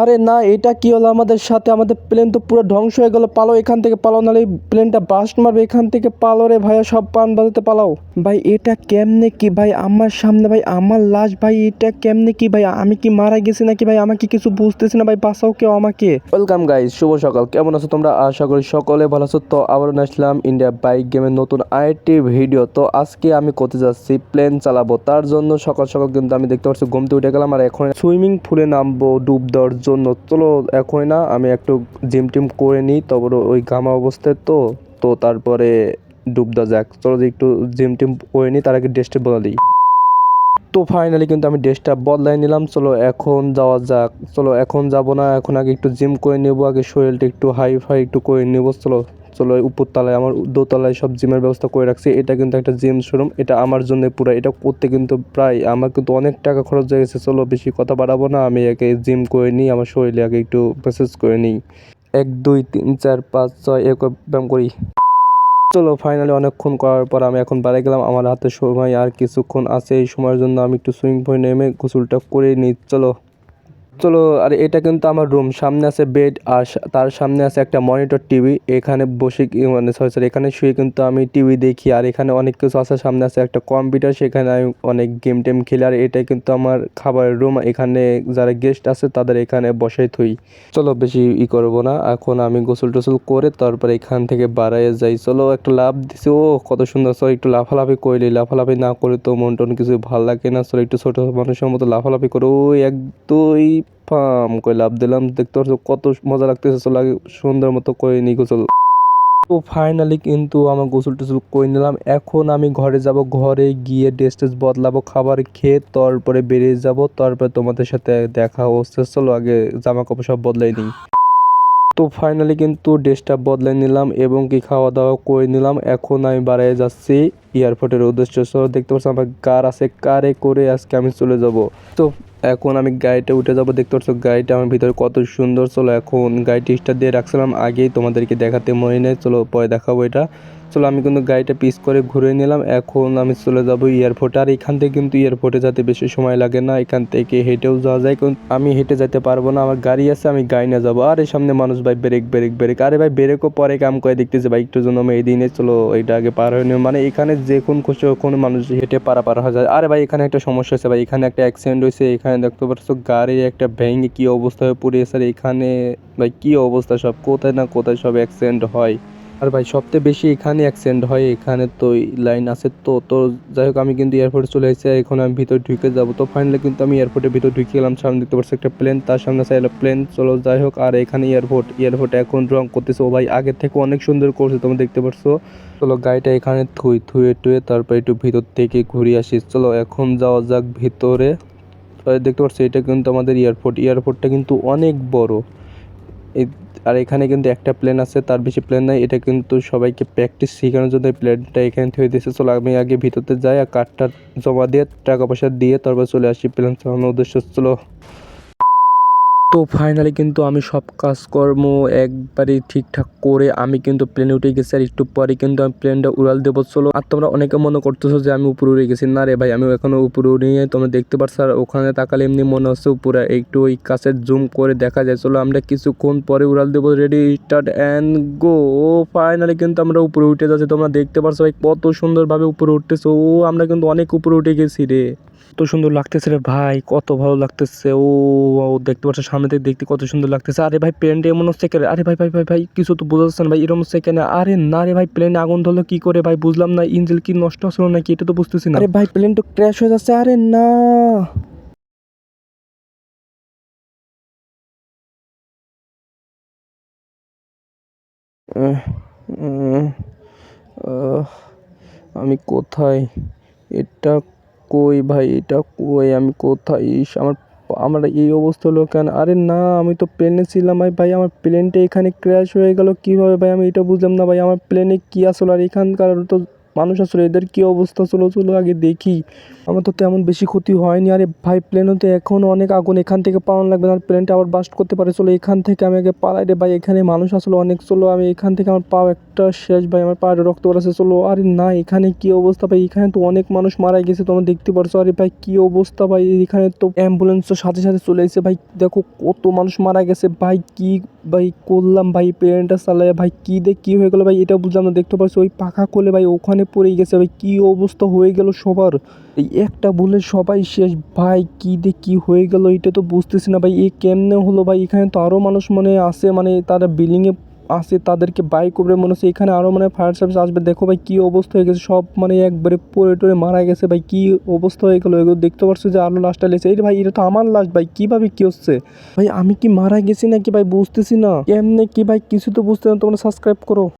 আরে না এটা কি হলো আমাদের সাথে? আমাদের প্লেন তো পুরো ধ্বংস হয়ে গেল। পালো এখান থেকে পালাও নাহলে প্লেনটা বাস্ট মারবে। এখান থেকে পালো রে ভাইয়া সব পান বাজাতে পালাও। ভাই এটা কেমনে কি? ভাই আমার সামনে ভাই আমার লাশ ভাই এটা কেমনে কি? ভাই আমি কি মারা গেছি নাকি? ভাই আমাকে কিছু বুঝতেছি না ভাই বাঁচাও কেউ আমাকে। ওয়েলকাম গাইজ শুভ সকাল। কেমন আছো তোমরা? আশা করি সকলে ভালো আছো। তো আবারও আসলাম ইন্ডিয়া বাইক গেমের নতুন আরেকটি ভিডিও তো আজকে আমি করতে যাচ্ছি প্লেন চালাবো। তার জন্য সকাল সকাল কিন্তু আমি দেখতে পাচ্ছি ঘুমতে উঠে গেলাম। আর এখন সুইমিং পুলে নামবো ডুব দেওয়ার জন্য, চলো এখনই না, আমি একটু জিম টিম করে নিই, তারপরে ওই ঘামা অবস্থায় তো তো তারপরে ডুব দা যাক। চলো যে একটু জিম টিম করে নিই, তার আগে ড্রেসটা বলে দিই। তো ফাইনালি কিন্তু আমি ড্রেসটা বদলাই নিলাম, চলো এখন যাওয়া যাক। চলো এখন যাব না, এখন আগে একটু জিম করে নেব, আগে শরীরটা একটু হাই ফাই একটু করে নেব, চলো। চলো উপর তলায় আমার দোতলায় সব জিমের ব্যবস্থা করে রাখছি। এটা কিন্তু একটা জিম শোরুম এটা আমার জন্য পুরো, এটা করতে কিন্তু প্রায় আমার কিন্তু অনেক টাকা খরচ হয়ে গেছে। চলো বেশি কথা বাড়াবো না, আমি আগে জিম করে নিই, আমার শরীরে আগে একটু মেসেজ করে নিই। এক, দুই, তিন, চার, পাঁচ, ছয়, এক ব্যায়াম করি। চলো ফাইনালি অনেকক্ষণ করার পর আমি এখন বাড়ি গেলাম, আমার হাতে সময় আর কিছুক্ষণ আছে, এই সময়ের জন্য আমি একটু সুইমিং পুলে নেমে গোসলটা করে নিই। চলো। চলো, আর এটা কিন্তু আমার রুম সামনে আছে বেড আর তার সামনে আছে একটা মনিটর টিভি এখানে বসে মানে সরি সরি এখানে শুয়ে কিন্তু আমি টিভি দেখি, আর এখানে অনেক কিছু আছে। সামনে আছে একটা কম্পিউটার সেখানে আমি অনেক গেম টেম খেলি, আর এটাই কিন্তু আমার খাবারের রুম এখানে যারা গেস্ট আছে, তাদের এখানে বসাই থই। চলো, বেশি ই করব না। এখন আমি গোসল টোসল করে তারপরে এখান থেকে বাড়াইয়ে যাই। চলো, একটা লাভ দিছি। ও, কত সুন্দর। সরি একটু লাফালাফি করলি লাফালাফি না করে তো মন টন কিছু ভালো লাগে না। চলো, একটু ছোট মানুষের মতো লাফালাফি করে। ওই এক, দুই পাম করে লাভ দিলাম দেখতে পাচ্ছ কত মজা লাগতেছে, চলো আগে সুন্দর মতো করে নি গোসল। তো ফাইনালি কিন্তু আমার গোসল টোসল করে নিলাম। এখন আমি ঘরে যাব, ঘরে গিয়ে ড্রেস টেস বদলাবো, খাবার খেয়ে তারপরে বেরিয়ে যাব, তারপরে তোমাদের সাথে দেখা হচ্ছে। চলো আগে জামা কাপড় সব বদলাই নিই। তো ফাইনালি কিন্তু ড্রেসটা বদলাই নিলাম এবং কি খাওয়া দাওয়া করে নিলাম। এখন আমি বাড়ায় যাচ্ছি, এয়ারপোর্টের উদ্দেশ্য। দেখতে পাচ্ছি আমার কার আছে, কারে করে আজকে আমি চলে যাব। তো এখন আমি গাড়িটা উঠে যাব, দেখতে পাচ্ছ গাড়িটা আমার ভিতরে কত সুন্দর। চলো এখন গাড়িটি স্টার্ট দিয়ে রাখছিলাম, আগেই তোমাদেরকে দেখাতে মনে নেই। চলো পরে দেখাবো এটা। চলো, আমি কিন্তু গাড়িটা পিস করে ঘুরে নিলাম। এখন আমি চলে যাব এয়ারপোর্টে আর এখান থেকে কিন্তু এয়ারপোর্টে যেতে বেশি সময় লাগে না। এখান থেকে হেঁটেও যাওয়া যায়, কারণ আমি হেঁটে যেতে পারব না। আমার গাড়ি আছে, আমি গাড়ি নিয়ে যাব। আর এই সামনে মানুষ, ভাই ব্রেক ব্রেক ব্রেক আরে, ভাই ব্রেকও পরে কাম করে দেখতেছে, ভাই, একটু জন্য আমি এই দিনে চলো এইটা আগে পার হয়ে মানে এখানে যে কোন খুশি ওখানে মানুষ হেঁটে পারা পার হয়ে যায়। আরে, ভাই, এখানে একটা সমস্যা হয়েছে, ভাই। এখানে একটা অ্যাক্সিডেন্ট হয়েছে, এখানে দেখতে পাচ্ছ গাড়ির একটা ভেঙে কি অবস্থা হয়ে পড়েছে আর এখানে, ভাই, কি অবস্থা সব? কোথায় না কোথায় সব অ্যাক্সিডেন্ট হয়। আর ভাই, সবচেয়ে বেশি এখানে অ্যাক্সিডেন্ট হয়, এখানে তো লাইন আছে তো তো যাই হোক, আমি কিন্তু এয়ারপোর্টে চলে এসেছি এখন আমি ভিতরে ঢুকে যাব। তো ফাইনালি কিন্তু আমি এয়ারপোর্টের ভিতরে ঢুকে গেলাম, সামনে দেখতে পাচ্ছি একটা প্লেন তার সামনে আছে প্লেন চলো যাই হোক, আর এখানে এয়ারপোর্ট এয়ারপোর্টে এখন রং করতেছে। ও ভাই আগের থেকে অনেক সুন্দর করছে, তোমরা দেখতে পাচ্ছ চলো গাড়িটা এখানে থুই, থুয়ে টুয়ে তারপর একটু ভিতর থেকে ঘুরে আসি। চলো এখন যাওয়া যাক ভিতরে। দেখতে পাচ্ছ, এটা কিন্তু আমাদের এয়ারপোর্ট এয়ারপোর্টটা কিন্তু অনেক বড়। এই, আর এখানে কিন্তু একটা প্লেন আছে, তার বেশি প্লেন নাই। এটা কিন্তু সবাইকে প্র্যাকটিস শেখানোর জন্য এই প্লেনটা এখানে থেকে দিয়েছে। চলো আমি আগে ভিতরতে যাই আর কার্ডটা জমা দিয়ে টাকা পয়সা দিয়ে তারপর চলে আসি প্লেন চালানোর উদ্দেশ্য চলো তো ফাইনালি কিন্তু আমি সব কাজকর্ম একবারে ঠিকঠাক করে আমি কিন্তু প্লেনে উঠে গেছি আর একটু পরে কিন্তু আমি প্লেনটা উড়াল দেবো। চলো, আর তোমরা অনেকে মনে করতেছো যে আমি উপরে উড়ে গেছি। না রে ভাই আমি এখনও উপরে উড়ে নিয়ে তোমরা দেখতে পারছ, আর ওখানে তাকালে এমনি মনে হচ্ছে উপরে একটু ওই কাছে জুম করে দেখা যায়। চলো, আমরা কিছুক্ষণ পরে উড়াল দেবো। Ready start and go finally কিন্তু আমরা উপরে উঠে যাচ্ছি। তোমরা দেখতে পারছ ভাই, কত সুন্দরভাবে উপরে উঠতেছে। ও, আমরা কিন্তু অনেক উপরে উঠে গেছি রে। কত সুন্দর লাগতেছে রে ভাই, কত ভালো লাগতেছে। ও, দেখতে পাচ্ছ সামনে থেকে দেখতে কত সুন্দর লাগতেছে। আরে ভাই প্লেনটা এমন হচ্ছে কেন? আরে ভাই ভাই ভাই ভাই, কিছু তো বোঝা যাচ্ছে না ভাই এরকম হচ্ছে কেন? আরে না রে ভাই প্লেনে আগুন ধরলো কি করে ভাই? বুঝলাম না ইঞ্জিন কি নষ্ট হচ্ছিল নাকি? এটা তো বুঝতেছি না। আরে ভাই প্লেন তো ক্র্যাশ হয়ে যাচ্ছে, আরে না। আমি কোথায়? এটা কই ভাই? এটা কই? আমি কোথায়? ইস, আমার আমার এই অবস্থা হলো কেন? আরে না, আমি তো প্লেনে ছিলাম, ভাই ভাই, আমার প্লেনটা এখানে ক্র্যাশ হয়ে গেল কীভাবে, ভাই? আমি এটা বুঝলাম না, ভাই, আমার প্লেনে কী আসলো? আর এখানকার তো মানুষ আসলে এদের কী অবস্থা? চলো চলো, আগে দেখি। আমার তো তেমন বেশি ক্ষতি হয়নি। আরে ভাই প্লেনও তো এখনও অনেক আগুন। এখান থেকে পালানো লাগবে আর প্লেনটা আবার বাস্ট করতে পারে। চলো, এখান থেকে আমি আগে পালাই রে ভাই। এখানে মানুষ আসলে অনেক। চলো, আমি এখান থেকে আমার পাও একটা শেষ ভাই। আমার পায়ে রক্ত বেরোচ্ছে চলো, আরে না, এখানে কি অবস্থা ভাই? এখানে তো অনেক মানুষ মারা গেছে, তোমরা দেখতে পারছ। আরে ভাই, কী অবস্থা ভাই? এখানে তো অ্যাম্বুলেন্সের সাথে সাথে চলে এসেছে ভাই। দেখো, কত মানুষ মারা গেছে ভাই। কি ভাই করলাম ভাই? প্লেনটা চালাই ভাই। কী দেখ কী হয়ে গেলো ভাই? এটা বুঝলাম না। দেখতে পাচ্ছি ওই পাখা কোলে ভাই, ওখানে পড়েই গেছে ভাই, কি অবস্থা হয়ে গেল সবার। এই একটা বলে সবাই শেষ, ভাই কি দে কি হয়ে গেল এটা তো বুঝতেছি না ভাই, এ কেমনে হলো ভাই? এখানে তো আরও মানুষ মানে আসে মানে তারা বিল্ডিংয়ে আসে তাদেরকে বাইক উপরে মনে হচ্ছে, এখানে আরও মানে ফায়ার সার্ভিস আসবে। দেখো ভাই, কি অবস্থা হয়ে গেছে, সব মানে একবারে পড়ে টরে মারা গেছে ভাই, কি অবস্থা হয়ে গেলো? এগুলো দেখতে পারছ যে আরও লাস্টটা লেগেছে। এই ভাই, এটা তো আমার লাস্ট ভাই, কীভাবে কি হচ্ছে? ভাই, আমি কি মারা গেছি নাকি ভাই, বুঝতেছি না। কেমনে কি ভাই, কিছু তো বুঝতে না, তোমরা সাবস্ক্রাইব করো।